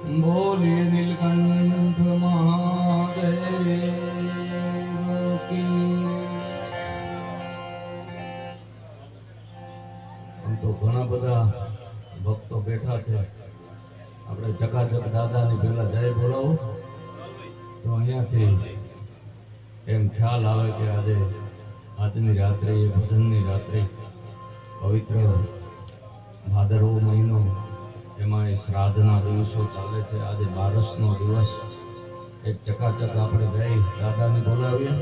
બોલી નીલકંઠ महादेव કી આમ તો ઘણા બધા ભક્તો બેઠા છે. આપણે ચકાચક દાદાની પહેલા જય બોલાવો. તો અહીંયાથી એમ ખ્યાલ આવે કે આજે આજની રાત્રે ભજનની રાત્રે પવિત્ર ભાદરવો મહિનો એમાં એ શ્રાદ્ધના દિવસો ચાલે છે. આજે બારસનો દિવસ. એક ચકાચક આપણે જઈ દાદાને બોલાવીએ.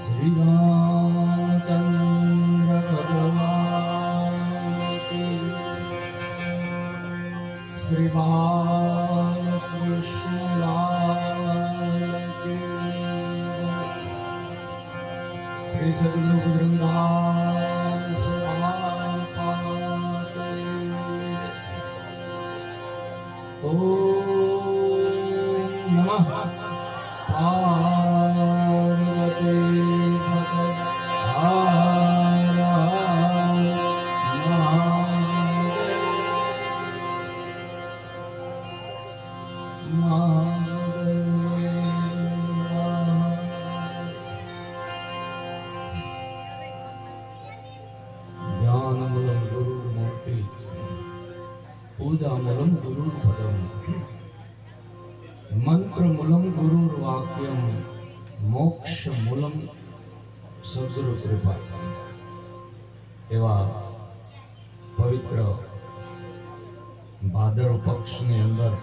શ્રી શ્રી બાલકૃષ્ણ લાલ કી. શ્રી પૂજામૂલમ ગુરુર્પદમ મંત્રમૂલમ ગુરુર્વાક્યમ મોક્ષમૂલમ સદગુરુ કૃપા એવા પવિત્ર ભાદર પક્ષની અંદર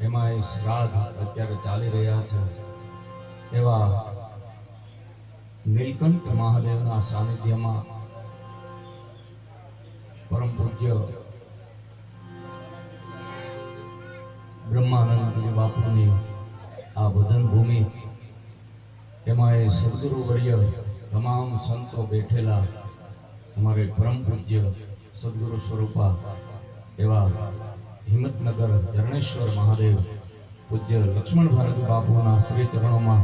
એમાં એ શ્રાદ્ધ અત્યારે ચાલી રહ્યા છે એવા નીલકંઠ મહાદેવના સાનિધ્યમાં પરમ પૂજ્ય બ્રહ્માનંદજી બાપુની આ ભજન ભૂમિ, એમાં એ સદગુરુ વર્ય તમામ સંતો બેઠેલા અમારે પરમ પૂજ્ય સદગુરુ સ્વરૂપા એવા હિંમતનગર ધરણેશ્વર મહાદેવ પૂજ્ય લક્ષ્મણ ભારત બાપુના શ્રી ચરણોમાં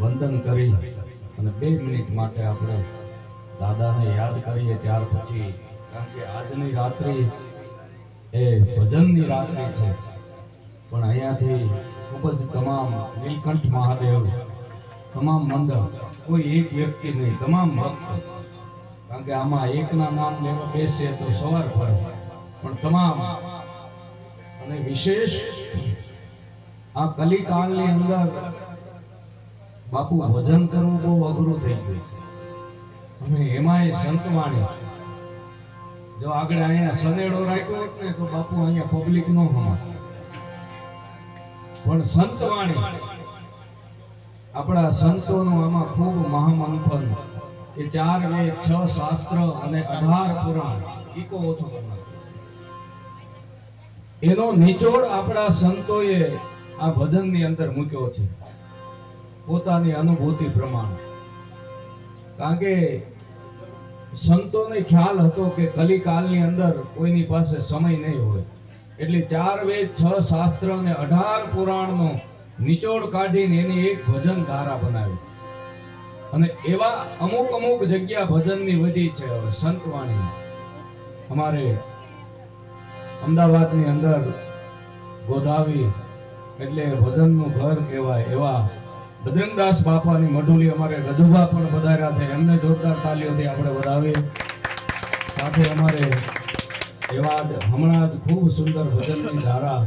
વંદન કરી અને બે મિનિટ માટે આપણે દાદાને યાદ કરીએ, ત્યાર પછી કારણ કે આજની રાત્રિ એ ભજનની રાત્રિ છે. પણ અહીંયાથી ખૂબ જ તમામ નીલકંઠ મહાદેવ, તમામ મંદિર કોઈ એક વ્યક્તિ નહીં, તમામ ભક્ત. કારણ કે આમાં એકના નામ લેવા બેસીએ તો સવાર પડે. પણ તમામ, અને વિશેષ આ કલિકાળની અંદર બાપુ ભજન કરવું બહુ અઘરું થઈ ગયું અને એમાં એ સંતવાણી જો આગળ અહીંયા સનેડો રાખ્યો ને તો બાપુ અહીંયા પબ્લિક નો હમા પણ સંતવાણી આપણા સંતોનું આમાં ખૂબ મહામંથન. કે ચાર વેદ છ શાસ્ત્ર અને અઢાર પુરાણ. ઈકો ઓછો. એનો નિચોડ આપણા સંતોએ આ ભજનની અંદર મૂક્યો છે. પોતાની અનુભૂતિ પ્રમાણે. કારણ કે સંતોને ખ્યાલ હતો કે કલિકાલની અંદર કોઈની પાસે સમય નહીં હોય. એટલે ચાર વેદ, છ શાસ્ત્ર અને અઢાર પુરાણનો નિચોડ કાઢીને એની એક ભજન ધારા બનાવી અને એવા અમુક અમુક જગ્યા ભજનની વધી છે હવે સંતવાણી અમારે અમદાવાદની અંદર ગોધાવી એટલે ભજનનું ઘર કહેવાય એવા બજરંગદાસ બાપાની મઢુલી અમારે ગજુભા પણ વધાર્યા છે. એમને જોરદાર તાલીઓથી આપણે વધાવીએ. સાથે અમારે એવા હમણાં જ ખૂબ સુંદર ભજનની ધારા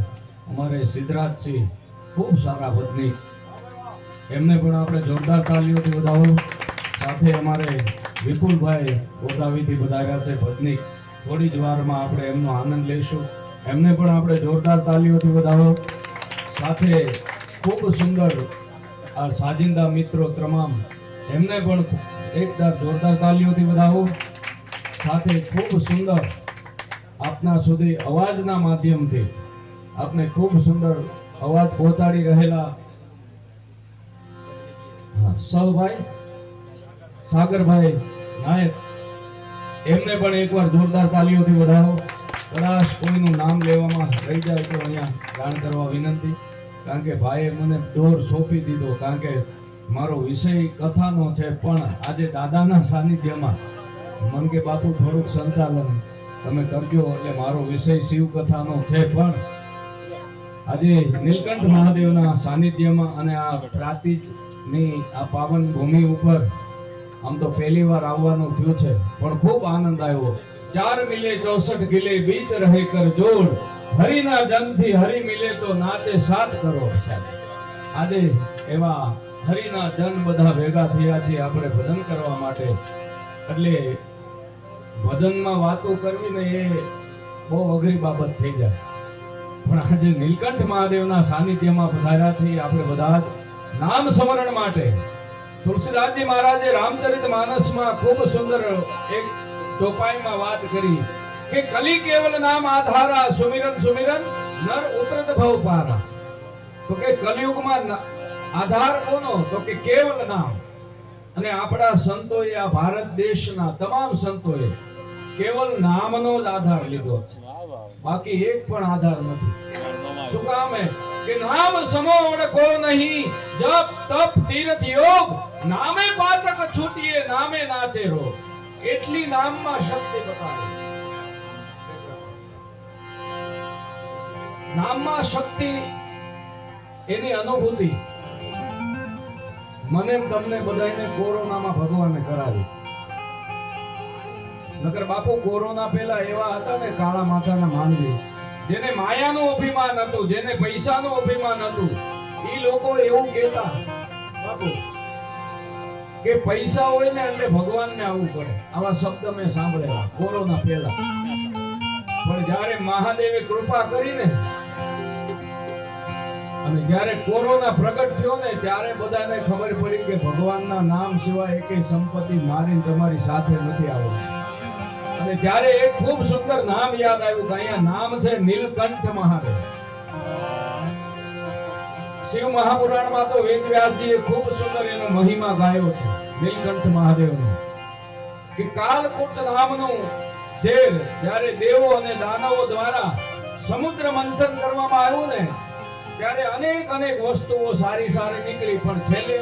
અમારે સિદ્ધરાજસિંહ ખૂબ સારા ભજની એમને પણ આપણે જોરદાર તાલીઓથી વધાવો. સાથે અમારે વિપુલભાઈ ગોદાવીથી પધાર્યા છે ભજની થોડી જ વારમાં આપણે એમનો આનંદ લઈશું. એમને પણ આપણે જોરદાર તાલીઓથી વધાવો. સાથે ખૂબ સુંદર આ સાજિંદા મિત્રો તમામ, એમને પણ એકદમ જોરદાર તાલીઓથી વધાવો. સાથે ખૂબ સુંદર આપના સુધી અવાજના માધ્યમથી આપને ખૂબ સુંદર અવાજ પહોંચાડી રહેલા સૌભાઈ, સાગરભાઈ નાયક, એમને પણ એકવાર જોરદાર તાલીઓથી વધાવો. કદાચ કોઈનું નામ લેવામાં રહી જાય તો અહીંયા જાણ કરવા વિનંતી. કારણ કે ભાઈએ મને દોર સોંપી દીધો. કારણ કે મારો વિષય કથાનો છે, પણ આજે દાદાના સાનિધ્યમાં મન કે બાપુ થોડુંક સંચાલન તમે કરજો એટલે મારો વિષય શિવ કથાનો છે પણ આજે નીલકંઠ મહાદેવના સાનિધ્યમાં અને આ પ્રાતિજની આ પાવન ભૂમિ ઉપર આમ તો પહેલી વાર આવવાનું થયું છે. પણ ખૂબ આનંદ આવ્યો. ચાર મિલે ચોસઠ કિલે બીચ રહે કર જોડ. હરિના જનથી હરિ મિલે તો નાચે સાત કરો આજે એવા હરિના જન બધા ભેગા થયા છે આપણે ભજન કરવા માટે. એટલે ભજનમાં વાતો કરવી ને એ બહુ અઘરી બાબત થઈ જાય. પણ આજે નીલકંઠ મહાદેવના સાનિધ્યમાં પધાર્યા છીએ આપણે બધા નામ સ્મરણ માટે. તુલસીદાસજી મહારાજે રામચરિત માનસમાં ખૂબ સુંદર એક ચોપાઈમાં વાત કરી કે કલી કેવલ નામ આધારા સુમિરન સુમિરન નર ઉતરત ભવ પારા તો કે કલયુગમાં આધાર કોનો? તો કે કેવલ નામ. અને આપણા સંતોએ આ ભારત દેશના તમામ સંતોએ કેવલ નામનો જ આધાર લીધો છે. બાકી એક પણ આધાર નથી. શું કામ કે નામ સમો ઓળખો નહીં. જપ, તપ, તીર્થ, યોગ, નામે પાતક છૂટીએ, નામે નાચે રો એટલી નામમાં શક્તિ બતાવે. નામમાં શક્તિ એની અનુભૂતિ. મને તમને બધાને કોરોનામાં ભગવાને કરાવી નકર બાપુ, કોરોના પહેલા એવા હતા ને કાળા માતાના માનવી, જેને માયાનું અભિમાન હતું, જેને પૈસાનું અભિમાન હતું એ લોકો એવું કહેતા, બાપુ, કે પૈસા હોય ને એટલે ભગવાનને આવવું પડે. આવા શબ્દ મેં સાંભળેલા, કોરોના પહેલા. પણ જ્યારે મહાદેવે કૃપા કરીને અને જ્યારે કોરોના પ્રગટ થયો ને, ત્યારે બધાને ખબર પડી કે ભગવાનના નામ સિવાય એકેય સંપત્તિ મારી તમારી સાથે નથી આવતી. અને ત્યારે એક ખૂબ સુંદર નામ યાદ આવ્યું કે અહીંયા નામ છે નીલકંઠ મહાદેવ. શિવ મહાપુરાણમાં તો વેદ વ્યાસજીએ ખૂબ સુંદર એનો મહિમા ગાયો છે, નીલકંઠ મહાદેવનો. કે કાલકૂટ નામનું ઝેર જ્યારે દેવો અને દાનવો દ્વારા સમુદ્ર મંથન કરવામાં આવ્યું ને ત્યારે અનેક અનેક વસ્તુઓ સારી સારી નીકળી, પણ છેલ્લે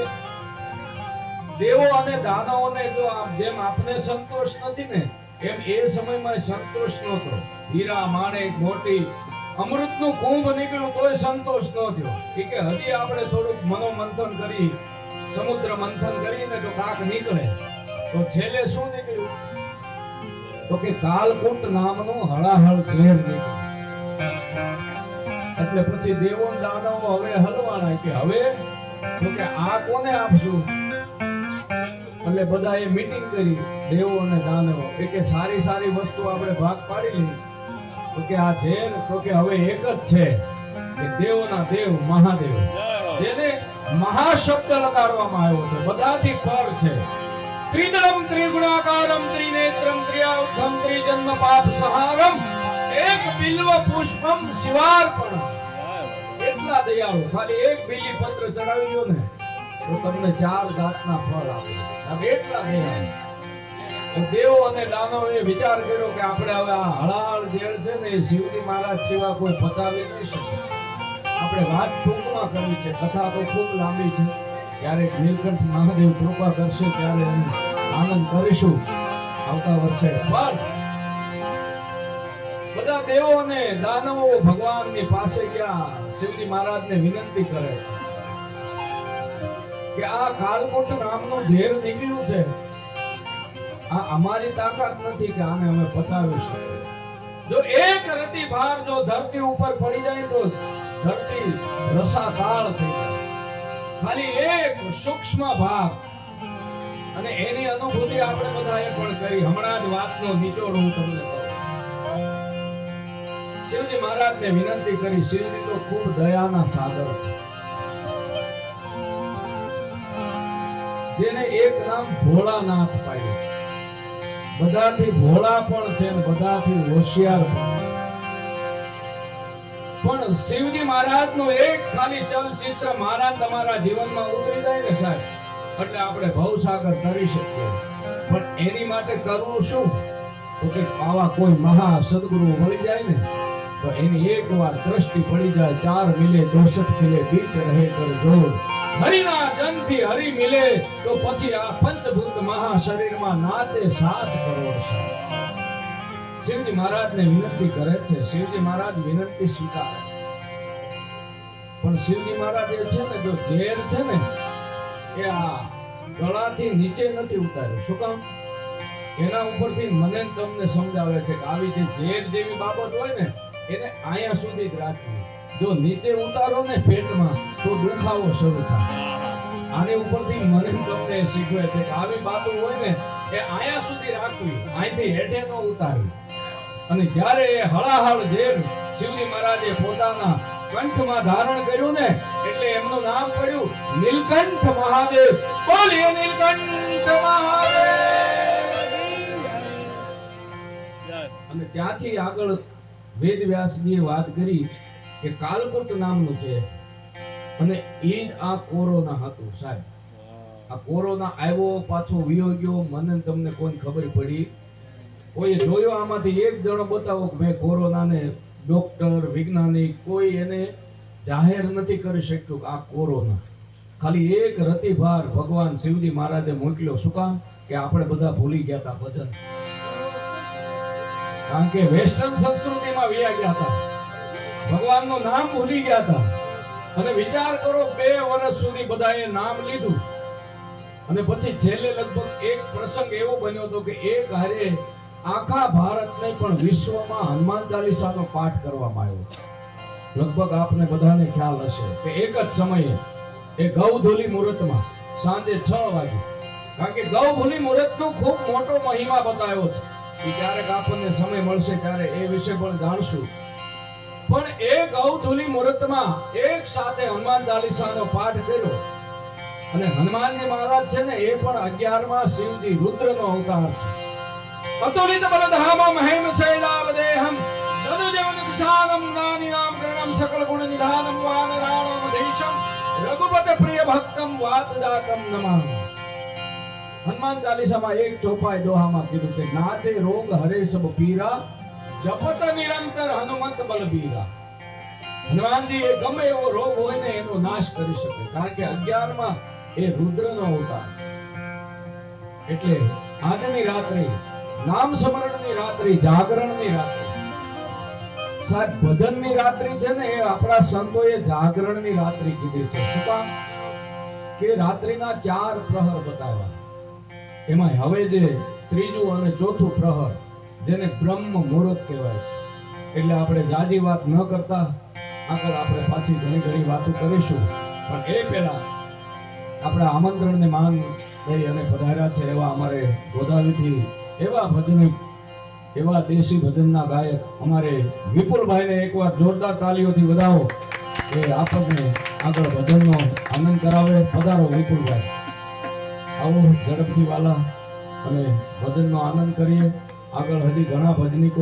દેવો અને દાનવોને જો જેમ આપને સંતોષ નથી ને, એમ એ સમયમાં સંતોષ નહોતો. હીરા માણેક મોટી, અમૃતનું કુંભ નીકળ્યું તોય સંતોષ ન થયો ઈ કે હજી આપણે થોડુંક મનોમંથન કરી, સમુદ્ર મંથન કરીને જો કાક નીકળે, તો છેલ્લે શું નીકળ્યું? તો કે કાલકૂટ નામનું હળાહળ ઘેર નીકળ્યું. એટલે પછી દેવો દાનવો હવે હલવાના કે હવે? તો કે આ કોને આપશું? એટલે બધાએ મીટિંગ કરી દેવો અને દાનવો. એ કે સારી સારી વસ્તુ આપણે ભાગ પાડી લીધી તો કે આ ઝેર તો કે હવે એક જ છે કે દેવોના દેવ, મહાદેવ. જેને મહાશબ્દ લગાડવામાં આવ્યો છે, બધાથી પર છે. ત્રિદમ ત્રિગુણાકારમ, ત્રિનેત્રમ ત્રિયાઉધમ ત્રિજન્મ પાપ સહારમ, એક બિલ્વ પુષ્પમ, શિવાર્પણ. એટલા દયાળુ, ખાલી એક બીલી પત્ર ચડાવી ને, તો તમને ચાર જાતના ફળ આપે. એટલા દયાળુ. દેવો અને દાનવોએ વિચાર કર્યો કે આપણે હવે આ હળાળ જેલ છે ને એ શિવજી મહારાજ સિવાય કોઈ પતાવી નહીં શકે આપણે વાત ટૂંકમાં કરવી છે, કથા તો ખૂબ લાંબી છે. ક્યારેક નીલકંઠ મહાદેવ કૃપા કરશે ત્યારે આનંદ કરીશું આવતા વર્ષે. પણ બધા દેવો અને દાનવો ભગવાનની પાસે ગયા. શિવજી મહારાજને વિનંતી કરે કે આ કાળકોટ નામનું ઝેર નીકળ્યું છે. આ અમારી તાકાત નથી કે આને અમે શકીએ. જો એક રતી ભાર જો ધરતી ઉપર પડી જાય તો ધરતી રસાકાળ થઈ જાય. ખાલી એક સૂક્ષ્મ ભાગ. અને એની અનુભૂતિ આપણે બધાએ પણ કરી. હમણાં જ વાતનો નિચોડ હું તમને શિવજી મહારાજને વિનંતી કરી, શિવજી તો ખૂબ દયાના સાગર છે. જેને એક નામ ભોળાનાથ પાડ્યું બધાથી ભોળા પણ છે બધાથી હોશિયાર પણ પણ શિવજી મહારાજનું એક ખાલી ચલચિત્ર મહારાજ તમારા જીવનમાં ઉતરી જાય ને સાહેબ, એટલે આપણે ભવસાગર તરી શકીએ. પણ એની માટે કરવું શું? તો કે આવા કોઈ મહા સદગુરુ મળી જાય ને તો એની એક વાર દ્રષ્ટિ પડી જાય, ચાર મિલે, ચોસઠ ખીલે બીચ રહે કર જોર. હરિના જનથી હરિ મિલે, તો પછી આ પંચભૂત મહા શરીરમાં નાચે સાત કરોડ છે શિવજી મહારાજને વિનંતી કરે છે, શિવજી મહારાજ વિનંતી સ્વીકારે. પણ શિવજી મહારાજ એ છે ને, જો ઝેર છે ને, એ આ ગળાથી નીચે નથી ઉતાર્યું. શું કામ? એના ઉપરથી મને તમને સમજાવે છે કે આવી જે ઝેર જેવી બાબત હોય ને એને આયા સુધી જ રાખવી. જો નીચે ઉતારો ને પેટમાં તો દુખાવો શરૂ થાય. આની ઉપરથી મને તમને શીખવે છે કે આવી બાબત હોય ને એ આયા સુધી રાખવી. અહીંથી હેઠે ન ઉતારવી. અને જ્યારે એ હળાહળ ઝેર શિવજી મહારાજે પોતાના કંઠમાં ધારણ કર્યું ને એટલે એમનું નામ પડ્યું નીલકંઠ મહાદેવ. બોલીએ નીલકંઠ મહાદેવ. અને ત્યાંથી આગળ વેદ વ્યાસજીએ વાત કરી કે કાલકુટ નામનું છે અને એ જ આ કોરોના હતું સાહેબ. આ કોરોના આવ્યો પાછો વિયો ગયો મને તમને કોઈ ખબર પડી? કોઈ જોયો આમાંથી એક જણો બતાવો કે મેં કોરોનાને ડોક્ટર વૈજ્ઞાનિક કોઈ એને જાહેર નથી કરી શક્યું આ કોરોના. ખાલી એક રતિભાર ભગવાન શિવજી મહારાજે મોકલ્યો. શું કામ? કે આપણે બધા ભૂલી ગયા હતા ભજન. કારણ કે વેસ્ટર્ન સંસ્કૃતિમાં વ્યા ગયા હતા. ભગવાનનું નામ ભૂલી ગયા હતા. અને વિચાર કરો, બે વર્ષ સુધી બધાએ નામ લીધું. અને પછી છેલ્લે લગભગ એક પ્રસંગ એવો બન્યો હતો કે એક હારે આખા ભારતને પણ વિશ્વમાં હનુમાન ચાલીસાનો પાઠ કરવામાં આવ્યો લગભગ આપને બધાને ખ્યાલ હશે કે એક જ સમયે, એ ગૌધુલી મુહૂર્તમાં સાંજે છ વાગે. કારણ કે ગૌધુલી મુહૂર્તનો ખૂબ મોટો મહિમા બતાવ્યો છે. એ ક્યારેક આપણને સમય મળશે ત્યારે એ વિશે પણ જાણશું. પણ એ ગૌધુલી મુહૂર્તમાં એક સાથે હનુમાન ચાલીસાનો પાઠ કર્યો. અને હનુમાનજી મહારાજ છે ને એ પણ અગિયારમાં શિવજી રુદ્રનો અવતાર છે. અતુલિત બલધામમ હેમ શૈલાવદેહમ દદુજવન દિશાનમ જ્ઞાનિનામ કરણમ સકલ ગુણ નિધાનમ વાનરાણમ દેશમ રઘુપત પ્રિય ભક્તમ વાતજાતમ નમામિ હનુમાન ચાલીસામાં એક ચોપાઈ દોહામાં કીધું કે નાચે રોગ હરે સબ પીરા, જપત નિરંતર હનુમંત બલબીરા. હનુમાનજી એ ગમે એવો રોગ હોય ને એનો નાશ કરી શકે, કારણ કે અગિયારમાં એ રુદ્રનો અવતાર. એટલે આજની રાત્રિ, નામ સ્મરણની રાત્રિ, જાગરણની રાત્રિ. સાહેબ, ભજનની રાત્રિ છે ને એ આપણા સંતોએ જાગરણની રાત્રિ કીધી છે. શું કામ? કે રાત્રિના ચાર પ્રહર બતાવ્યા. એમાં હવે જે ત્રીજું અને ચોથું પ્રહર, જેને બ્રહ્મ મુહૂર્ત કહેવાય છે. એટલે આપણે જાજી વાત ન કરતા, આગળ આપણે પાછી ઘણી ઘણી વાતો કરીશું. પણ એ પહેલા આપણે આમંત્રણને માન દઈ અને પધાર્યા છે એવા અમારે ગોદાવીથી એવા ભજનિક, એવા દેશી ભજનના ગાયક અમારે વિપુલભાઈને એકવાર જોરદાર તાલીઓથી વધાવો. એ આપણને આગળ ભજનનો આનંદ કરાવે. પધારો વિપુલભાઈ. આવો ઝડપથી વાલા અને ભજનનો આનંદ કરીએ. આગળ હજી ઘણા ભજનિકો